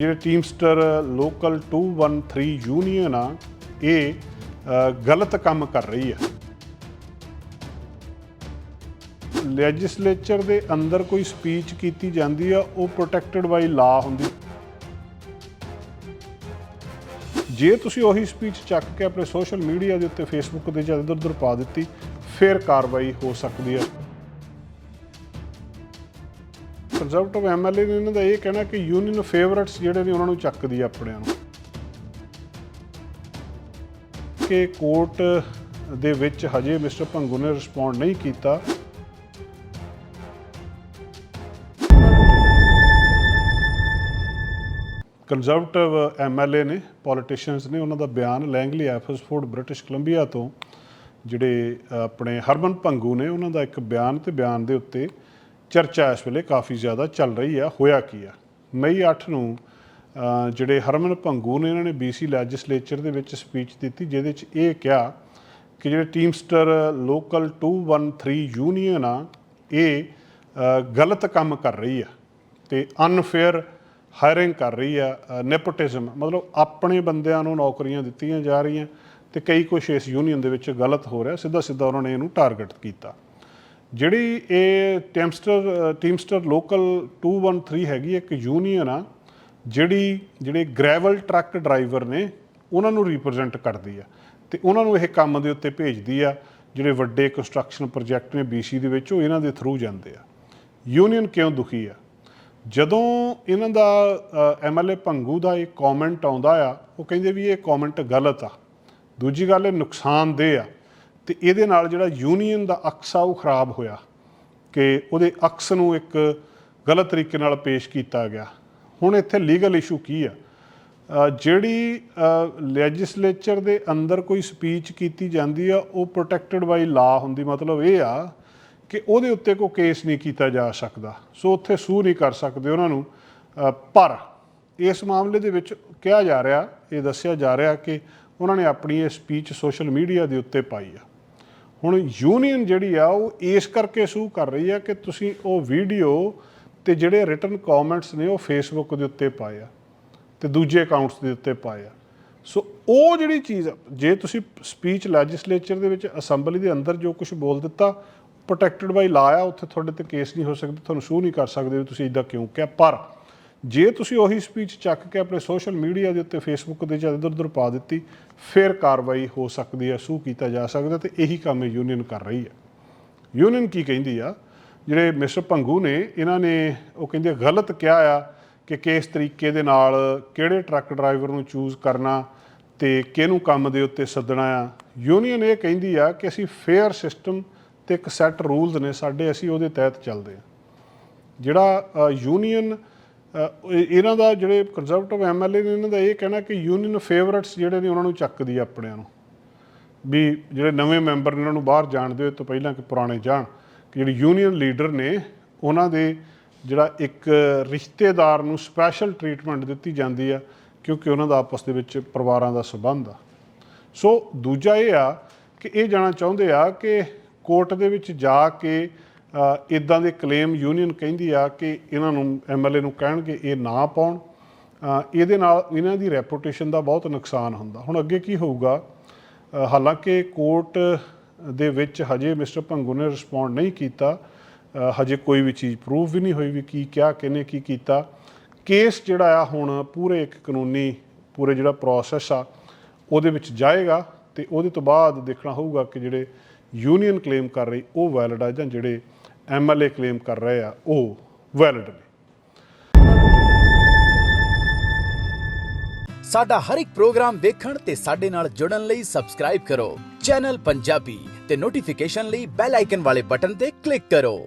ਜਿਹੜੇ ਟੀਮਸਟਰ, local 213 union ਆ, ਇਹ ਗਲਤ ਕੰਮ ਕਰ ਰਹੀ ਹੈ ਲੈਜਿਸਲੇਚਰ ਦੇ ਅੰਦਰ ਕੋਈ ਸਪੀਚ ਕੀਤੀ ਜਾਂਦੀ ਆ, ਉਹ ਪ੍ਰੋਟੈਕਟਡ ਬਾਈ ਲਾ ਹੁੰਦੀ। ਜੇ ਤੁਸੀਂ ਉਹੀ ਸਪੀਚ ਚੱਕ ਕੇ ਆਪਣੇ ਸੋਸ਼ਲ ਮੀਡੀਆ ਦੇ ਉੱਤੇ ਫੇਸਬੁੱਕ ਤੇ ਜਾਂ ਇੱਧਰ ਉੱਧਰ ਪਾ ਦਿੱਤੀ, ਫਿਰ ਕਾਰਵਾਈ ਹੋ ਸਕਦੀ ਹੈ ਕੰਜ਼ਰਵੇਟਿਵ ਐਮਐਲਏ ਨੇ ਇਹਨਾਂ ਦਾ ਇਹ ਕਹਿਣਾ ਕਿ ਯੂਨੀਅਨ ਫੇਵਰਿਟਸ ਜਿਹੜੇ ਨੇ ਉਹਨਾਂ ਨੂੰ ਚੱਕਦੀ ਆ ਆਪਣਿਆਂ ਨੂੰ। ਕਿ ਕੋਰਟ ਦੇ ਵਿੱਚ ਹਜੇ ਮਿਸਟਰ ਭੰਗੂ ਨੇ ਰਿਸਪੌਂਡ ਨਹੀਂ ਕੀਤਾ। ਕੰਜ਼ਰਵੇਟਿਵ ਐਮਐਲਏ ਨੇ ਪੋਲੀਟੀਸ਼ੀਅਨਸ ਨੇ ਉਹਨਾਂ ਦਾ ਬਿਆਨ ਲੈਂਗਲੀ ਐਫਸਫੋਰਡ ਬ੍ਰਿਟਿਸ਼ ਕੋਲੰਬੀਆ ਤੋਂ, ਜਿਹੜੇ ਆਪਣੇ ਹਰਮਨ ਭੰਗੂ ਨੇ ਉਹਨਾਂ ਦਾ ਇੱਕ ਬਿਆਨ ਤੇ ਬਿਆਨ ਦੇ ਉੱਤੇ ਚਰਚਾ ਇਸ ਵੇਲੇ ਕਾਫੀ ਜ਼ਿਆਦਾ ਚੱਲ ਰਹੀ ਆ, ਹੋਇਆ ਕੀ ਆ? ਮਈ 8 ਨੂੰ ਜਿਹੜੇ ਹਰਮਨ ਭੰਗੂ ਨੇ ਇਹਨਾਂ ਨੇ BC ਲੈਜਿਸਲੇਚਰ ਦੇ ਵਿੱਚ ਸਪੀਚ ਦਿੱਤੀ, ਜਿਹਦੇ ਵਿੱਚ ਇਹ ਕਿਹਾ ਕਿ ਜਿਹੜੇ ਟੀਮਸਟਰ ਲੋਕਲ 213 ਯੂਨੀਅਨ ਆ, ਇਹ ਗਲਤ ਕੰਮ ਕਰ ਰਹੀ ਆ ਤੇ ਅਨਫੇਅਰ ਹਾਇਰਿੰਗ ਕਰ ਰਹੀ ਆ ਨੈਪੋਟਿਜ਼ਮ ਮਤਲਬ ਆਪਣੇ ਬੰਦਿਆਂ ਨੂੰ ਨੌਕਰੀਆਂ ਦਿੱਤੀਆਂ ਜਾ ਰਹੀਆਂ ਤੇ ਕਈ ਕੁਛ ਇਸ ਯੂਨੀਅਨ ਦੇ ਵਿੱਚ ਗਲਤ ਹੋ ਰਿਹਾ ਸਿੱਧਾ ਸਿੱਧਾ ਉਹਨਾਂ ਨੇ ਇਹਨੂੰ ਟਾਰਗੇਟ ਕੀਤਾ। ਜਿਹੜੀ ਇਹ ਟੈਮਸਟਰ ਟੀਮਸਟਰ ਲੋਕਲ 213 ਹੈਗੀ, ਇੱਕ ਯੂਨੀਅਨ ਆ, ਜਿਹੜੀ, ਜਿਹੜੇ ਗ੍ਰੈਵਲ ਟਰੱਕ ਡਰਾਈਵਰ ਨੇ, ਉਹਨਾਂ ਨੂੰ ਰਿਪਰੈਜ਼ੈਂਟ ਕਰਦੀ ਆ। ਤੇ ਉਹਨਾਂ ਨੂੰ ਇਹ ਕੰਮ ਦੇ ਉੱਤੇ ਭੇਜਦੀ ਆ, ਜਿਹੜੇ ਵੱਡੇ ਕੰਸਟਰਕਸ਼ਨ ਪ੍ਰੋਜੈਕਟ ਨੇ BC ਦੇ ਵਿੱਚ, ਉਹ ਇਹਨਾਂ ਦੇ ਥਰੂ ਜਾਂਦੇ ਆ। ਯੂਨੀਅਨ ਕਿਉਂ ਦੁਖੀ ਆ? ਜਦੋਂ ਇਹਨਾਂ ਦਾ ਐਮਐਲਏ ਭੰਗੂ ਦਾ ਇੱਕ ਕਮੈਂਟ ਆਉਂਦਾ ਆ, ਉਹ ਕਹਿੰਦੇ ਵੀ ਇਹ ਕਮੈਂਟ ਗਲਤ ਆ। ਦੂਜੀ ਗੱਲ, ਇਹ ਨੁਕਸਾਨਦੇਹ ਆ। ਤੇ ਇਹਦੇ ਨਾਲ ਜਿਹੜਾ ਯੂਨੀਅਨ ਦਾ ਅਕਸ ਆ, ਉਹ ਖਰਾਬ ਹੋਇਆ ਕਿ ਉਹਦੇ ਅਕਸ ਨੂੰ ਇੱਕ ਗਲਤ ਤਰੀਕੇ ਨਾਲ ਪੇਸ਼ ਕੀਤਾ ਗਿਆ। ਹੁਣ ਇੱਥੇ ਲੀਗਲ ਇਸ਼ੂ ਕੀ ਆ? ਜਿਹੜੀ ਲੈਜਿਸਲੇਚਰ ਦੇ ਅੰਦਰ ਕੋਈ ਸਪੀਚ ਕੀਤੀ ਜਾਂਦੀ ਆ, ਉਹ ਪ੍ਰੋਟੈਕਟਡ ਬਾਈ ਲਾ ਹੁੰਦੀ। ਮਤਲਬ ਇਹ ਆ ਕਿ ਉਹਦੇ ਉੱਤੇ ਕੋਈ ਕੇਸ ਨਹੀਂ ਕੀਤਾ ਜਾ ਸਕਦਾ। ਸੋ ਉੱਥੇ ਸੂ ਨਹੀਂ ਕਰ ਸਕਦੇ ਉਹਨਾਂ ਨੂੰ। ਪਰ ਇਸ ਮਾਮਲੇ ਦੇ ਵਿੱਚ ਕਿਹਾ ਜਾ ਰਿਹਾ, ਇਹ ਦੱਸਿਆ ਜਾ ਰਿਹਾ ਕਿ ਉਹਨਾਂ ਨੇ ਆਪਣੀ ਇਹ ਸਪੀਚ ਸੋਸ਼ਲ ਮੀਡੀਆ ਦੇ ਉੱਤੇ ਪਾਈ ਆ। ਹੁਣ ਯੂਨੀਅਨ ਜਿਹੜੀ ਆ ਉਹ ਇਸ ਕਰਕੇ ਸੂ ਕਰ ਰਹੀ ਆ ਕਿ ਤੁਸੀਂ ਉਹ ਵੀਡੀਓ ਤੇ ਜਿਹੜੇ ਰਿਟਨ ਕਮੈਂਟਸ ਨੇ ਉਹ ਫੇਸਬੁੱਕ ਦੇ ਉੱਤੇ ਪਾਏ ਆ ਤੇ ਦੂਜੇ ਅਕਾਊਂਟਸ ਦੇ ਉੱਤੇ ਪਾਏ ਆ। ਸੋ ਉਹ ਜਿਹੜੀ ਚੀਜ਼ ਆ, ਜੇ ਤੁਸੀਂ ਸਪੀਚ ਲੈਜਿਸਲੇਚਰ ਦੇ ਵਿੱਚ ਅਸੈਂਬਲੀ ਦੇ ਅੰਦਰ ਜੋ ਕੁਝ ਬੋਲ ਦਿੱਤਾ ਪ੍ਰੋਟੈਕਟਡ ਬਾਈ ਲਾ ਆ ਉੱਥੇ ਤੁਹਾਡੇ ਤੇ ਕੇਸ ਨਹੀਂ ਹੋ ਸਕਦਾ ਤੁਹਾਨੂੰ ਸੂ ਨਹੀਂ ਕਰ ਸਕਦੇ ਵੀ ਤੁਸੀਂ ਇਦਾਂ ਕਿਉਂ ਕਿਹਾ ਪਰ ਜੇ ਤੁਸੀਂ ਉਹੀ ਸਪੀਚ ਚੱਕ ਕੇ ਆਪਣੇ ਸੋਸ਼ਲ ਮੀਡੀਆ ਦੇ ਉੱਤੇ ਫੇਸਬੁੱਕ ਦੇ ਜਾਂ ਇੱਧਰ ਉੱਧਰ ਪਾ ਦਿੱਤੀ, ਫਿਰ ਕਾਰਵਾਈ ਹੋ ਸਕਦੀ ਹੈ, ਸੂ ਕੀਤਾ ਜਾ ਸਕਦਾ ਤੇ ਇਹੀ ਕੰਮ ਯੂਨੀਅਨ ਕਰ ਰਹੀ ਹੈ। ਯੂਨੀਅਨ ਕੀ ਕਹਿੰਦੀ ਆ? ਜਿਹੜੇ ਮਿਸਟਰ ਭੰਗੂ ਨੇ, ਇਹਨਾਂ ਨੇ ਉਹ ਕਹਿੰਦੇ ਗਲਤ ਕਿਹਾ ਆ ਕਿ ਕਿਸ ਤਰੀਕੇ ਦੇ ਨਾਲ ਕਿਹੜੇ ਟਰੱਕ ਡਰਾਈਵਰ ਨੂੰ ਚੂਜ਼ ਕਰਨਾ ਤੇ ਕਿਹਨੂੰ ਕੰਮ ਦੇ ਉੱਤੇ ਸੱਦਣਾ ਆ? ਯੂਨੀਅਨ ਇਹ ਕਹਿੰਦੀ ਆ ਕਿ ਅਸੀਂ ਫੇਅਰ ਸਿਸਟਮ ਤੇ ਇੱਕ ਸੈੱਟ ਰੂਲਸ ਨੇ, ਸਾਡੇ ਅਸੀਂ ਉਹਦੇ ਤਹਿਤ ਚੱਲਦੇ ਆ। ਜਿਹੜਾ ਯੂਨੀਅਨ ਇਹਨਾਂ ਦਾ ਜਿਹੜੇ ਕੰਜ਼ਰਵੇਟਿਵ ਐਮਐਲਏ ਨੇ, ਇਹਨਾਂ ਦਾ ਇਹ ਕਹਿਣਾ ਕਿ ਯੂਨੀਅਨ ਫੇਵਰਿਟਸ ਜਿਹੜੇ ਨੇ, ਉਹਨਾਂ ਨੂੰ ਚੱਕਦੀ ਆ ਆਪਣਿਆਂ ਨੂੰ। ਵੀ ਜਿਹੜੇ ਨਵੇਂ ਮੈਂਬਰ ਨੇ, ਉਹਨਾਂ ਨੂੰ ਬਾਹਰ ਜਾਣ ਦਿਓ ਤੋਂ ਪਹਿਲਾਂ ਕਿ ਪੁਰਾਣੇ ਜਾਣ। ਕਿ ਜਿਹੜੇ ਯੂਨੀਅਨ ਲੀਡਰ ਨੇ, ਉਹਨਾਂ ਦੇ ਜਿਹੜਾ ਇੱਕ ਰਿਸ਼ਤੇਦਾਰ ਨੂੰ ਸਪੈਸ਼ਲ ਟਰੀਟਮੈਂਟ ਦਿੱਤੀ ਜਾਂਦੀ ਆ, ਕਿਉਂਕਿ ਉਹਨਾਂ ਦਾ ਆਪਸ ਦੇ ਵਿੱਚ ਪਰਿਵਾਰਾਂ ਦਾ ਸੰਬੰਧ ਆ। ਸੋ ਦੂਜਾ ਇਹ ਆ ਕਿ ਇਹ ਜਾਣਾ ਚਾਹੁੰਦੇ ਆ ਕਿ ਕੋਰਟ ਦੇ ਵਿੱਚ ਜਾ ਕੇ ਇਦਾਂ ਦੇ ਕਲੇਮ ਯੂਨੀਅਨ ਕਹਿੰਦੀ ਆ ਕਿ ਇਹਨਾਂ ਨੂੰ ਐਮਐਲਏ ਨੂੰ ਕਹਿਣਗੇ ਇਹ ਨਾ ਪਾਉਣ। ਇਹਦੇ ਨਾਲ ਇਹਨਾਂ ਦੀ ਰੈਪੂਟੇਸ਼ਨ ਦਾ ਬਹੁਤ ਨੁਕਸਾਨ ਹੁੰਦਾ। ਹੁਣ ਅੱਗੇ ਕੀ ਹੋਊਗਾ? ਹਾਲਾਂਕਿ ਕੋਰਟ ਦੇ ਵਿੱਚ ਹਜੇ ਮਿਸਟਰ ਭੰਗੂ ਨੇ ਰਿਸਪੌਂਡ ਨਹੀਂ ਕੀਤਾ। ਹਜੇ ਕੋਈ ਵੀ ਚੀਜ਼ ਪ੍ਰੂਵ ਵੀ ਨਹੀਂ ਹੋਈ ਵੀ ਕੀ ਕਿਹਾ, ਕਿਹਨੇ ਕੀ ਕੀਤਾ। ਕੇਸ ਜਿਹੜਾ ਆ ਹੁਣ ਪੂਰੇ ਇੱਕ ਕਾਨੂੰਨੀ, ਪੂਰੇ ਜਿਹੜਾ ਪ੍ਰੋਸੈਸ ਆ, ਉਹਦੇ ਵਿੱਚ ਜਾਏਗਾ ਤੇ ਉਹਦੇ ਤੋਂ ਬਾਅਦ ਦੇਖਣਾ ਹੋਊਗਾ ਕਿ ਜਿਹੜੇ ਯੂਨੀਅਨ ਕਲੇਮ ਕਰ ਰਹੀ, ਉਹ ਵੈਲਿਡ ਆ ਜਾਂ ਜਿਹੜੇ ਐਮਐਲਏ ਕਲੇਮ ਕਰ ਰਹੇ ਆ, ਉਹ ਵੈਲਿਡ ਨੇ। ਸਾਡਾ ਹਰ ਇੱਕ ਪ੍ਰੋਗਰਾਮ ਦੇਖਣ ਤੇ ਸਾਡੇ ਨਾਲ ਜੁੜਨ ਲਈ ਸਬਸਕ੍ਰਾਈਬ ਕਰੋ। ਚੈਨਲ ਪੰਜਾਬੀ ਤੇ ਨੋਟੀਫਿਕੇਸ਼ਨ ਲਈ ਬੈਲ ਆਈਕਨ ਵਾਲੇ ਬਟਨ ਤੇ ਕਲਿੱਕ ਕਰੋ।